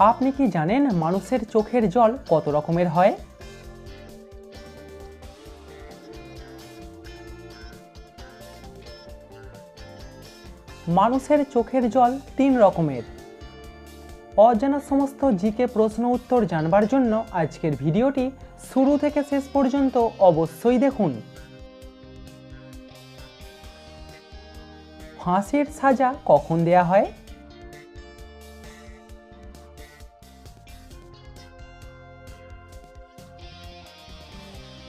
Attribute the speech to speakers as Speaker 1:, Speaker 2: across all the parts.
Speaker 1: আপনি কি জানেন মানুষের চোখের জল কত রকমের হয়? মানুষের চোখের জল তিন রকমের। অজানা সমস্ত জিকে প্রশ্ন উত্তর জানবার জন্য আজকের ভিডিওটি শুরু থেকে শেষ পর্যন্ত অবশ্যই দেখুন। ফাঁসির সাজা কখন দেয়া হয়?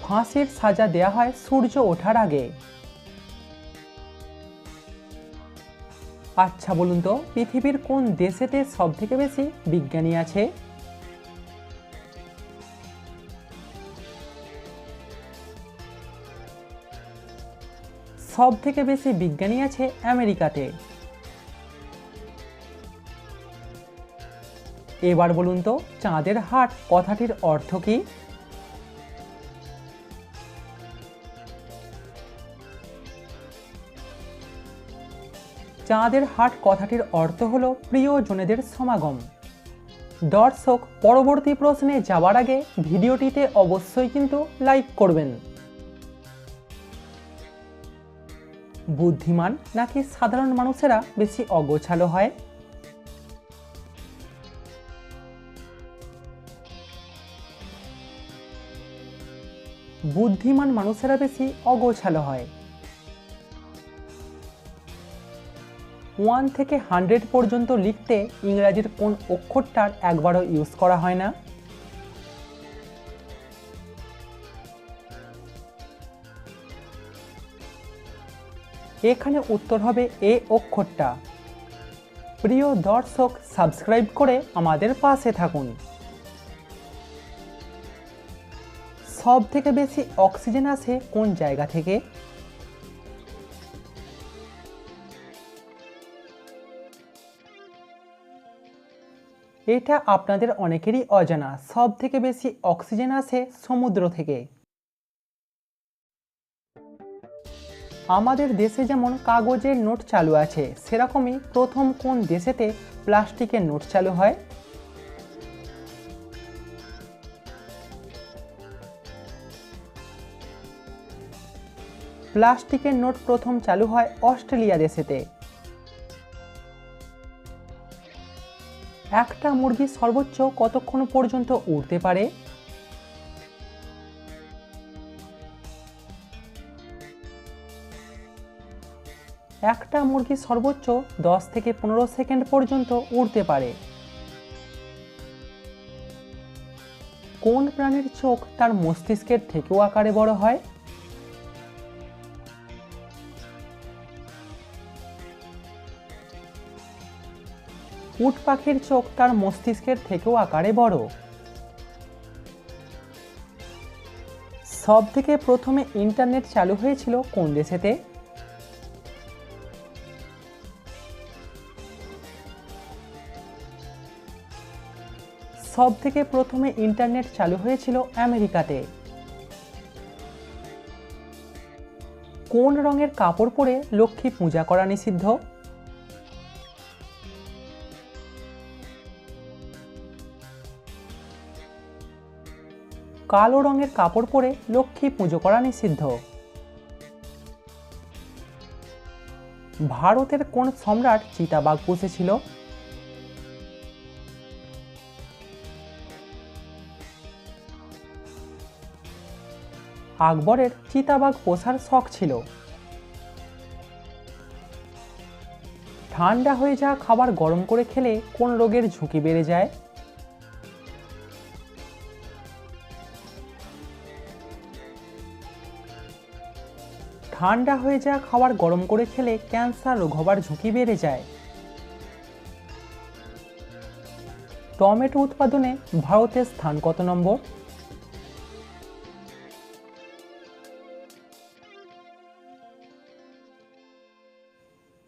Speaker 1: ফাঁসির সাজা দেয়া হয় সূর্য ওঠার আগে। আচ্ছা বলুন তো, পৃথিবীর কোন দেশেতে সব থেকে বেশি বিজ্ঞানী আছে? সব থেকে বেশি বিজ্ঞানী আছে আমেরিকাতে। এবার বলুন তো, চাঁদের হাট কথাটির অর্থ কী? চাঁদের হাট কথাটির অর্থ হল প্রিয়জনেদের সমাগম। দর্শক, পরবর্তী প্রশ্নে যাওয়ার আগে ভিডিওটিতে অবশ্যই কিন্তু লাইক করবেন। বুদ্ধিমান নাকি সাধারণ মানুষেরা বেশি অগোছালো হয়? বুদ্ধিমান মানুষেরা বেশি অগোছালো হয়। ওয়ান থেকে হান্ড্রেড পর্যন্ত লিখতে ইংরাজির কোন অক্ষরটার একবারও ইউজ করা হয় না। এখানে উত্তর হবে এ অক্ষরটা। প্রিয় দর্শক, সাবস্ক্রাইব করে আমাদের পাশে থাকুন। সব থেকে বেশি অক্সিজেন আসে কোন জায়গা থেকে? এটা আপনাদের অনেকেরই অজানা। সব থেকে বেশি অক্সিজেন আসে সমুদ্র থেকে। আমাদের দেশে যেমন কাগজের নোট চালু আছে, সেরকমই প্রথম কোন দেশেতে প্লাস্টিকের নোট চালু হয়? প্লাস্টিকের নোট প্রথম চালু হয় অস্ট্রেলিয়া দেশেতে। একটা মুরগি সর্বোচ্চ কতক্ষণ পর্যন্ত উড়তে পারে? একটা মুরগি সর্বোচ্চ দশ থেকে পনেরো সেকেন্ড পর্যন্ত উড়তে পারে। কোন প্রাণীর চোখ তার মস্তিষ্কের থেকেও আকারে বড় হয়? উট পাখির চোখ তার মস্তিষ্কের থেকেও আকারে বড়। সব থেকে প্রথমে ইন্টারনেট চালু হয়েছিল কোন দেশেতে? সব থেকে প্রথমে ইন্টারনেট চালু হয়েছিল আমেরিকাতে। কোন রঙের কাপড় পরে লক্ষ্মী পূজা করা নিষিদ্ধ? কালো রঙের কাপড় পরে লক্ষ্মী পুজো করা নিষিদ্ধ। ভারতের কোন সম্রাট চিতাবাঘ পুষেছিল? আকবরের চিতাবাঘ পোষার শখ ছিল। ঠান্ডা হয়ে যাওয়া খাবার গরম করে খেলে কোন রোগের ঝুঁকি বেড়ে যায়? ঠান্ডা হয়ে যাওয়া খাবার গরম করে খেলে ক্যান্সার রোগ হবার ঝুঁকি বেড়ে যায়। টমেটো উৎপাদনে ভারতের স্থান কত নম্বর?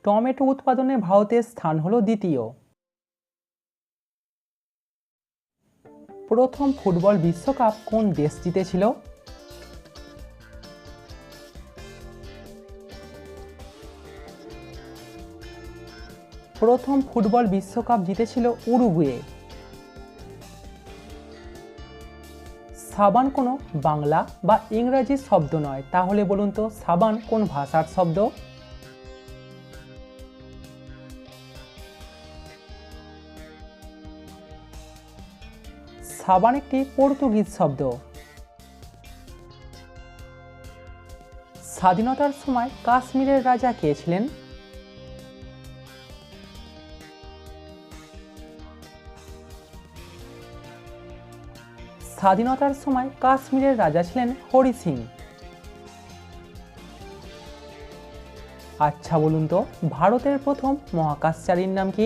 Speaker 1: টমেটো উৎপাদনে ভারতের স্থান হল দ্বিতীয়। প্রথম ফুটবল বিশ্বকাপ কোন দেশ জিতেছিল? প্রথম ফুটবল বিশ্বকাপ জিতেছিল উরুগুয়ে। সাবান কোনো বাংলা বা ইংরাজি শব্দ নয়, তাহলে বলুন তো সাবান কোন ভাষার শব্দ? সাবান একটি পর্তুগিজ শব্দ। স্বাধীনতার সময় কাশ্মীরের রাজা কে ছিলেন? স্বাধীনতার সময় কাশ্মীরের রাজা ছিলেন হরি সিং। আচ্ছা বলুন তো, ভারতের প্রথম মহাকাশচারীর নাম কি?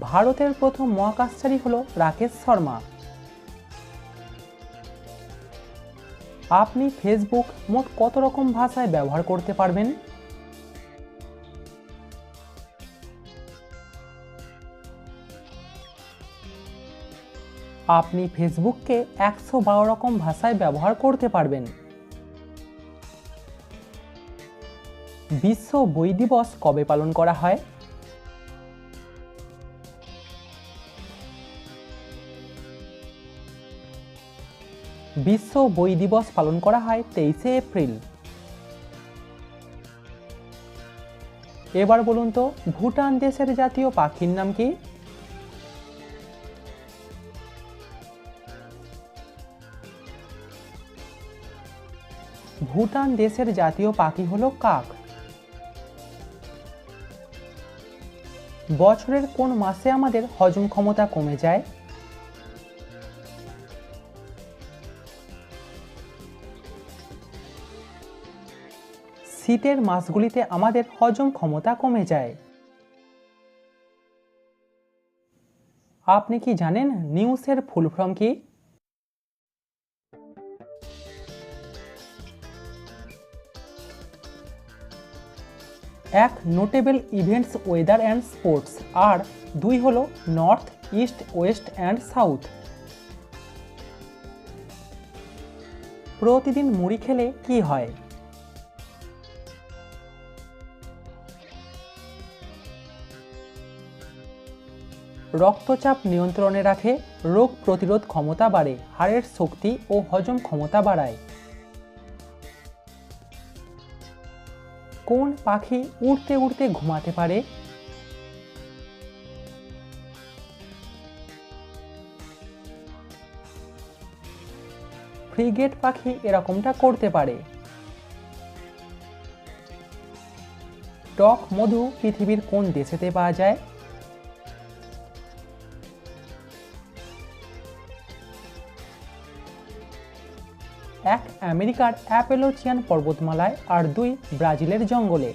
Speaker 1: ভারতের প্রথম মহাকাশচারী হল রাকেশ শর্মা। আপনি ফেসবুক মোট কত রকম ভাষায় ব্যবহার করতে পারবেন? আপনি ফেসবুককে একশো বারো রকম ভাষায় ব্যবহার করতে পারবেন। বিশ্ব বই দিবস কবে পালন করা হয়? বিশ্ব বই দিবস পালন করা হয় তেইশে এপ্রিল। এবার বলুন তো, ভুটান দেশের জাতীয় পাখির নাম কি? ভুটান দেশের জাতীয় পাখি হলো কাক। বছরের কোন মাসে আমাদের হজম ক্ষমতা কমে যায়? শীতের মাসগুলিতে আমাদের হজম ক্ষমতা কমে যায়। আপনি কি জানেন নিউজের ফুল ফর্ম কি? এক notable events weather and sports আর দুই হল north east west and south প্রতিদিন মুড়ি খেলে কি হয়? রক্তচাপ নিয়ন্ত্রণে রাখে, রোগ প্রতিরোধ ক্ষমতা বাড়ে, হাড়ের শক্তি ও হজম ক্ষমতা বাড়ায়। কোন পাখি উড়তে উড়তে ঘুমাতে পারে? ফ্রিগেট পাখি এরকমটা করতে পারে। টক মধু পৃথিবীর কোন দেশেতে পাওয়া যায়? আমেরিকার অ্যাপেলোচিয়ান পর্বতমালায় আর দুই ব্রাজিলের জঙ্গলে।